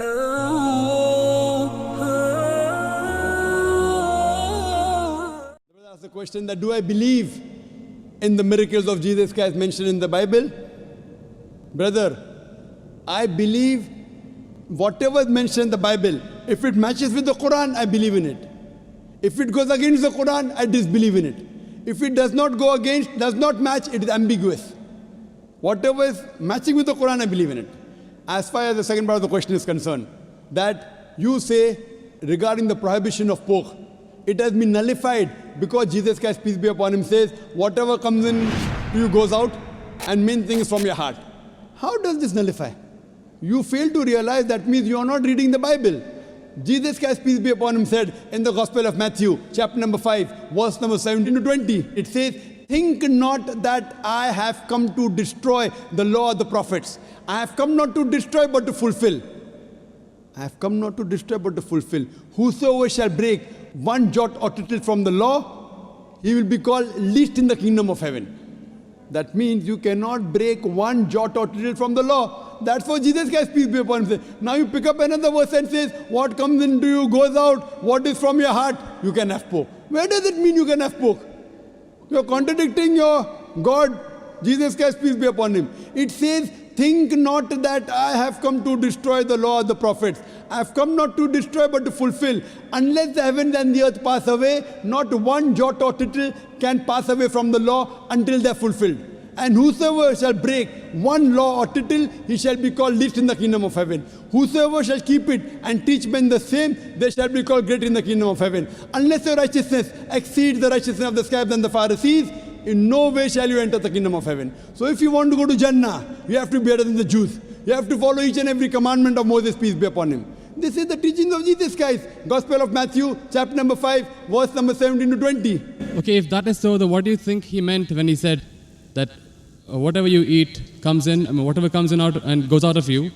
Asked the question that do I believe in the miracles of Jesus Christ mentioned in the Bible? Brother, I believe whatever is mentioned in the Bible, if it matches with the Quran, I believe in it. If it goes against the Quran, I disbelieve in it. If it does not go against, does not match, it is ambiguous. Whatever is matching with the Quran, I believe in it. As far as the second part of the question is concerned, that you say regarding the prohibition of pork, it has been nullified because Jesus Christ, peace be upon him, says, whatever comes in to you goes out, and main thing is from your heart. How does this nullify? You fail to realize that means you are not reading the Bible. Jesus Christ, peace be upon him, said in the Gospel of Matthew, chapter number 5, verse number 17 to 20, it says, Think not that I have come to destroy the law of the prophets. I have come not to destroy but to fulfill. I have come not to destroy but to fulfill. Whosoever shall break one jot or tittle from the law, he will be called least in the kingdom of heaven. That means you cannot break one jot or tittle from the law. That's what Jesus Christ, peace be upon him. Now you pick up another verse and says, What comes into you goes out, what is from your heart, you can have pork. Where does it mean you can have pork? You're contradicting your God, Jesus Christ, peace be upon him. It says, Think not that I have come to destroy the law of the prophets. I have come not to destroy but to fulfill. Unless the heavens and the earth pass away, not one jot or tittle can pass away from the law until they are fulfilled. And whosoever shall break one law or tittle, he shall be called least in the kingdom of heaven. Whosoever shall keep it and teach men the same, they shall be called great in the kingdom of heaven. Unless your righteousness exceeds the righteousness of the scribes and the Pharisees, in no way shall you enter the kingdom of heaven. So if you want to go to Jannah, you have to be better than the Jews. You have to follow each and every commandment of Moses, peace be upon him. This is the teachings of Jesus Christ. Gospel of Matthew, chapter number 5, verse number 17 to 20. Okay, if that is so, then what do you think he meant when he said that Uh, whatever you eat comes in, I mean, whatever comes in out and goes out of you,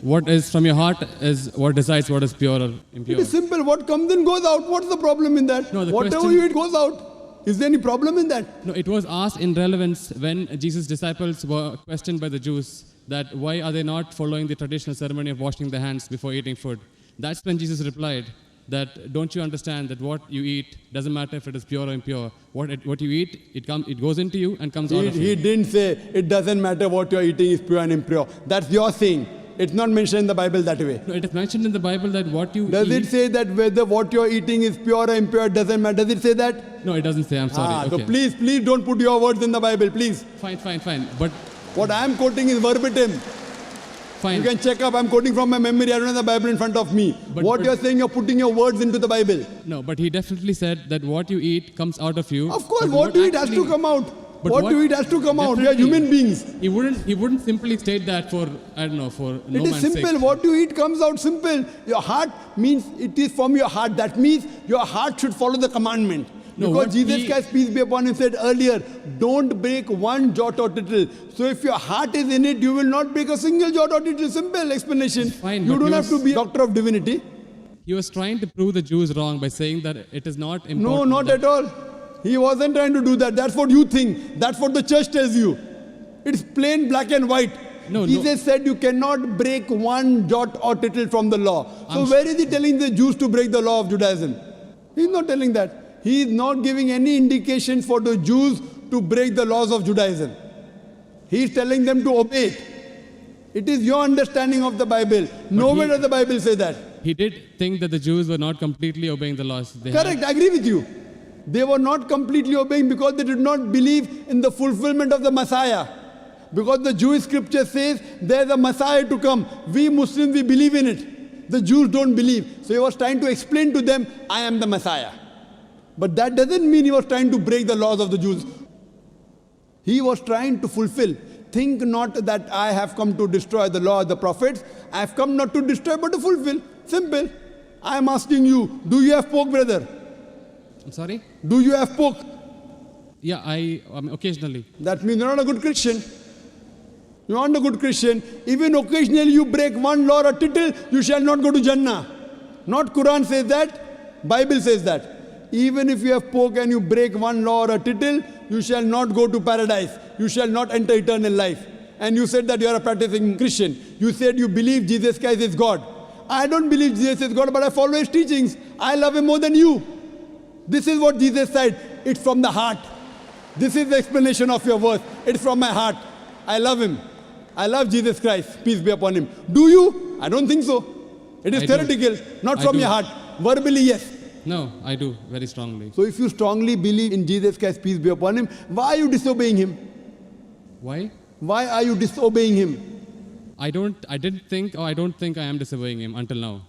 what is from your heart is what decides what is pure or impure. It is simple. What comes in goes out. What's the problem in that? No, the Whatever question- you eat goes out. Is there any problem in that? No, it was asked in relevance when Jesus' disciples were questioned by the Jews that why are they not following the traditional ceremony of washing their hands before eating food. That's when Jesus replied that don't you understand that what you eat doesn't matter if it is pure or impure. What it, what you eat, it comes, it goes into you and comes out He, of he you. didn't say it doesn't matter what you're eating is pure and impure. That's your thing. It's not mentioned in the Bible that way. No, it is mentioned in the Bible that what you Does eat. it say that whether what you're eating is pure or impure doesn't matter? Does it say that? no, it doesn't say. I'm sorry. Ah, okay. So please, please don't put your words in the Bible, please. Fine, fine, fine. But What I am quoting is verbatim. Fine. You can check up. I'm quoting from my memory. I don't have the Bible in front of me. But- what but- you're saying, you're putting your words into the Bible. No, but he definitely said that what you eat comes out of you. Of course, but what you eat has to come out. But What, what- you eat has to come out. We are human beings. He wouldn't. He wouldn't simply state that for I don't know for no it is man's simple. sake. What you eat comes out simple. Your heart means it is from your heart. That means your heart should follow the commandment. No, because Jesus Christ, peace be upon him, said earlier, don't break one jot or tittle. So if your heart is in it, you will not break a single jot or tittle. Simple explanation. Fine, you don't have to be a doctor of divinity. He was trying to prove the Jews wrong by saying that it is not important. No, not at all. He wasn't trying to do that. That's what you think. That's what the church tells you. It's plain black and white. No, no. Jesus said you cannot break one jot or tittle from the law. So I'm where is he telling the Jews to break the law of Judaism? He's not telling that. He is not giving any indications for the Jews to break the laws of Judaism. He is telling them to obey it. It is your understanding of the Bible. Nowhere he- does the Bible say that. He did think that the Jews were not completely obeying the laws. They had- Correct, I agree with you. They were not completely obeying because they did not believe in the fulfillment of the Messiah. Because the Jewish scripture says there's a Messiah to come. We Muslims, we believe in it. The Jews don't believe. So he was trying to explain to them, I am the Messiah. But that doesn't mean he was trying to break the laws of the Jews. He was trying to fulfill. Think not that I have come to destroy the law of the prophets. I have come not to destroy but to fulfill. Simple. I am asking you, do you have pork, brother? I'm sorry. Do you have pork? Yeah, I um, occasionally. That means you're not a good Christian. You're not a good Christian. Even occasionally you break one law or tittle, you shall not go to Jannah. Not Quran says that, Bible says that. Even if you have pork and you break one law or a tittle, you shall not go to paradise. You shall not enter eternal life. And you said that you are a practicing Christian. You said you believe Jesus Christ is God. I don't believe Jesus is God, but I follow his teachings. I love him more than you. This is what Jesus said. It's from the heart. This is the explanation of your verse. It's from my heart. I love him. I love Jesus Christ. Peace be upon him. Do you? I don't think so. It is I do. theoretical, not I from do. your heart. Verbally, yes. No, I do very strongly. So if you strongly believe in Jesus Christ, peace be upon him, why are you disobeying him? Why? Why are you disobeying him? I don't. I didn't think, or I don't think I am disobeying him until now.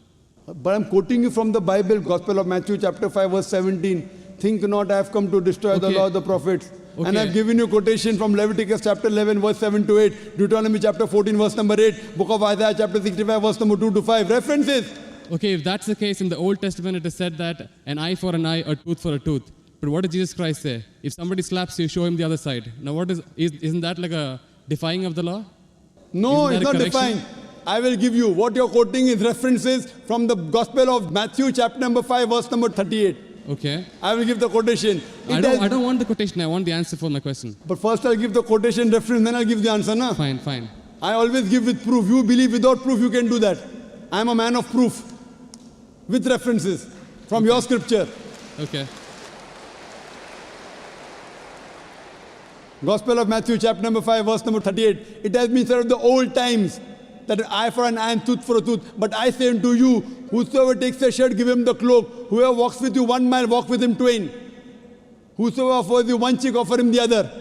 But I'm quoting you from the Bible, Gospel of Matthew, chapter 5, verse 17. Think not I have come to destroy the law of the prophets. Okay. And I've given you quotation from Leviticus chapter 11, verse 7 to 8, Deuteronomy chapter 14, verse number 8, Book of Isaiah chapter 65, verse number 2 to 5. References. Okay, if that's the case, in the Old Testament it is said that an eye for an eye, a tooth for a tooth. But what did Jesus Christ say? If somebody slaps you, show him the other side. Now, what is, is isn't that like a defying of the law? No, it's not a correction? I will give you. What you're quoting is references from the Gospel of Matthew, chapter number 5, verse number 38. Okay. I will give the quotation. I don't, has- I don't want the quotation. I want the answer for my question. But first I'll give the quotation reference, then I'll give the answer. Na? Fine, fine. I always give with proof. You believe without proof, you can do that. I'm a man of proof with references from your scripture. Okay. Gospel of Matthew, chapter number 5, verse number 38. It has been said of the old times that an eye for an eye and tooth for a tooth. But I say unto you, whosoever takes a shirt, give him the cloak. Whoever walks with you one mile, walk with him twain. Whosoever offers you one cheek, offer him the other.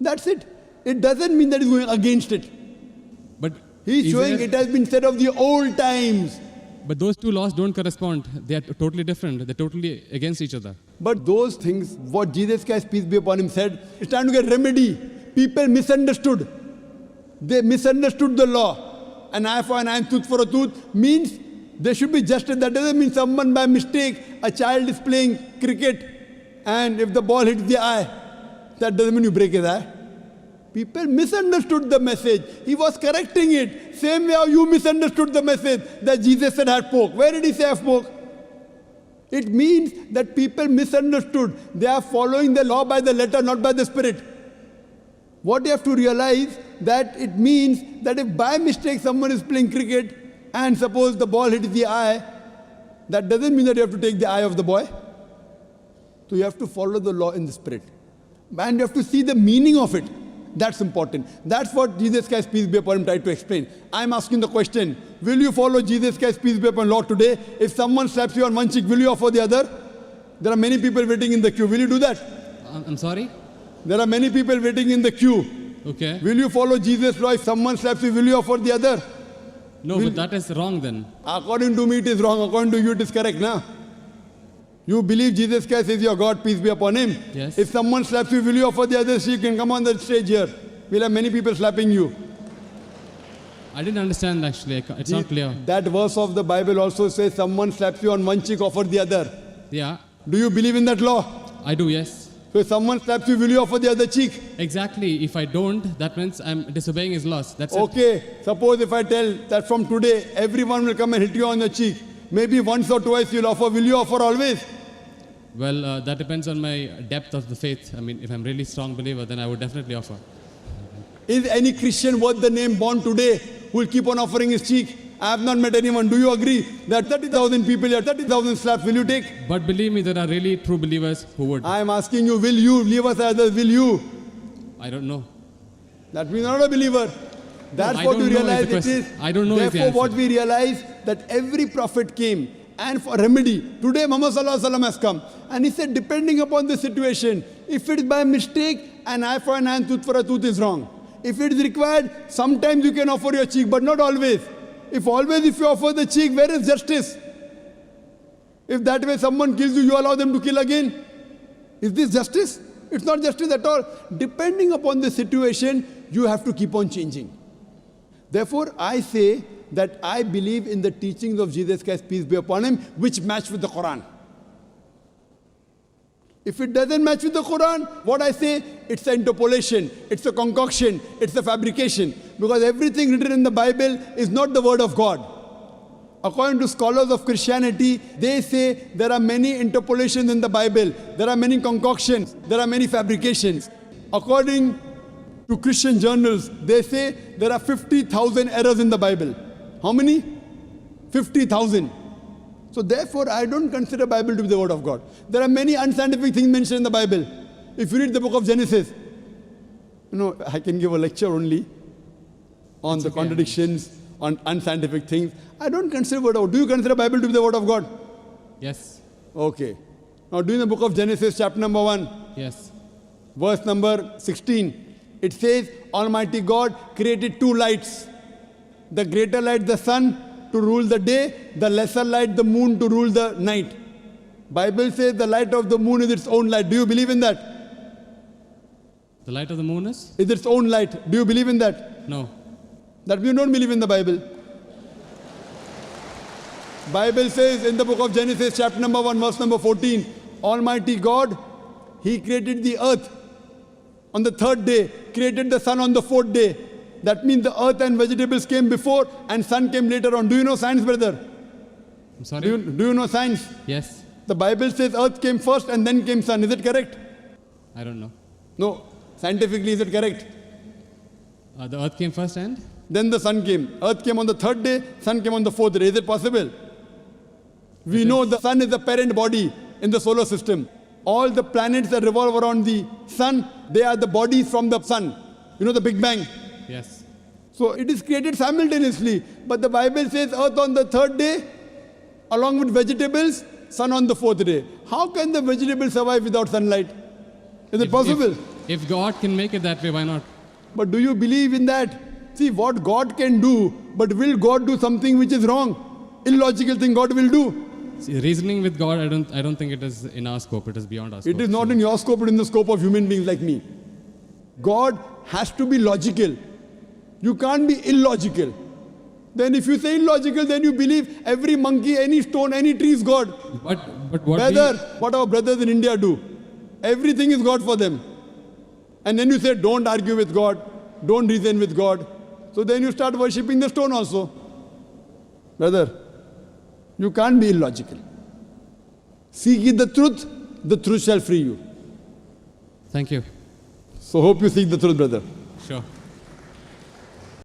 That's it. It doesn't mean that he's going against it. But He's showing there- it has been said of the old times. But those two laws don't correspond. They are totally different. They're totally against each other. But those things, what Jesus Christ, peace be upon him, said, it's time to get remedy. People misunderstood. They misunderstood the law. An eye for an eye tooth for a tooth means there should be justice. That doesn't mean someone by mistake, a child is playing cricket, and if the ball hits the eye, that doesn't mean you break his eye. People misunderstood the message. He was correcting it. Same way how you misunderstood the message that Jesus said had spoke. Where did he say I spoke? It means that people misunderstood. They are following the law by the letter, not by the spirit. What you have to realize that it means that if by mistake someone is playing cricket and suppose the ball hits the eye, that doesn't mean that you have to take the eye of the boy. So you have to follow the law in the spirit. And you have to see the meaning of it. That's important. That's what Jesus Christ, peace be upon him, tried to explain. I'm asking the question Will you follow Jesus Christ, peace be upon law today? If someone slaps you on one cheek, will you offer the other? There are many people waiting in the queue. Will you do that? I'm sorry? There are many people waiting in the queue. Okay. Will you follow Jesus' law? If someone slaps you, will you offer the other? No, but that is wrong then. According to me, it is wrong. According to you, it is correct, now. You believe Jesus Christ is your God, peace be upon him. Yes. If someone slaps you, will you offer the other cheek and come on the stage here? We'll have many people slapping you. I didn't understand actually. It's not clear. That verse of the Bible also says someone slaps you on one cheek, offer the other. Yeah, Do you believe in that law? I do, yes. So if someone slaps you, will you offer the other cheek? Exactly. If I don't, that means I'm disobeying his laws. That's it. Okay, suppose if I tell that from today everyone will come and hit you on the cheek, maybe once or twice you'll offer, will you offer always? Well, uh, that depends on my depth of the faith. I mean, if I'm really strong believer, then I would definitely offer. Is any Christian worth the name born today who will keep on offering his cheek? I have not met anyone. Do you agree that 30,000 people here, 30,000 slaps, will you take? But believe me, there are really true believers who would. I am asking you, will you leave us others? Will you? I don't know. That means you're not a believer. That's I what don't you realize it is. I don't know Therefore, what we realize that every prophet came and for remedy. Today, Muhammad Sallallahu Alaihi Wasallam has come and he said, depending upon the situation, if it is by mistake, an eye for an eye and tooth for a tooth is wrong. If it is required, sometimes you can offer your cheek, but not always. If always, if you offer the cheek, where is justice? If that way someone kills you, you allow them to kill again. Is this justice? It's not justice at all. Depending upon the situation, you have to keep on changing. Therefore, I say that I believe in the teachings of Jesus Christ, peace be upon him, which match with the Quran. If it doesn't match with the Quran, what I say, it's an interpolation, it's a concoction, it's a fabrication. Because everything written in the Bible is not the word of God. According to scholars of Christianity, they say there are many interpolations in the Bible, there are many concoctions, there are many fabrications. According to Christian journals, they say there are 50,000 errors in the Bible. How many? 50,000. So therefore, I don't consider Bible to be the word of God. There are many unscientific things mentioned in the Bible. If you read the book of Genesis, you know, I can give a lecture only on the okay. contradictions, on unscientific things. I don't consider word of Do you consider Bible to be the word of God? Yes. Okay. Now, do in the book of Genesis, chapter number 1, Yes. verse number 16, it says, Almighty God created two lights. The greater light, the sun, to rule the day, the lesser light, the moon, to rule the night. Bible says the light of the moon is its own light. Do you believe in that? The light of the moon is? Is its own light. Do you believe in that? No. That you don't believe in the Bible. Bible says in the book of Genesis, chapter number 1, verse number 14, Almighty God, He created the earth on the third day, created the sun on the fourth day. That means the earth and vegetables came before and sun came later on. Do you know science, brother? I'm sorry? Do you, do you know science? yes. The Bible says earth came first and then came sun. Is it correct? I don't know. No. Scientifically, is it correct? Uh, the earth came first and? Then the sun came. Earth came on the third day, sun came on the fourth day. Is it possible? We know the sun is the parent body in the solar system. All the planets that revolve around the sun, they are the bodies from the sun. You know the Big Bang. Yes. So it is created simultaneously. But the Bible says earth on the third day, along with vegetables, sun on the fourth day. How can the vegetables survive without sunlight? Is it possible? If, if God can make it that way, why not? But do you believe in that? See what God can do, but will God do something which is wrong? Illogical thing God will do. See, reasoning with God, I don't, I don't think it is in our scope. It is beyond our scope. It is not in your scope, but in the scope of human beings like me. God has to be logical. You can't be illogical. Then if you say illogical, then you believe every monkey, any stone, any tree is God. But, but what Brother, we, what our brothers in India do, everything is God for them. And then you say, don't argue with God, don't reason with God. So then you start worshipping the stone also. Brother, you can't be illogical. Seek ye the truth, the truth shall free you. Thank you. So hope you seek the truth, brother. Sure.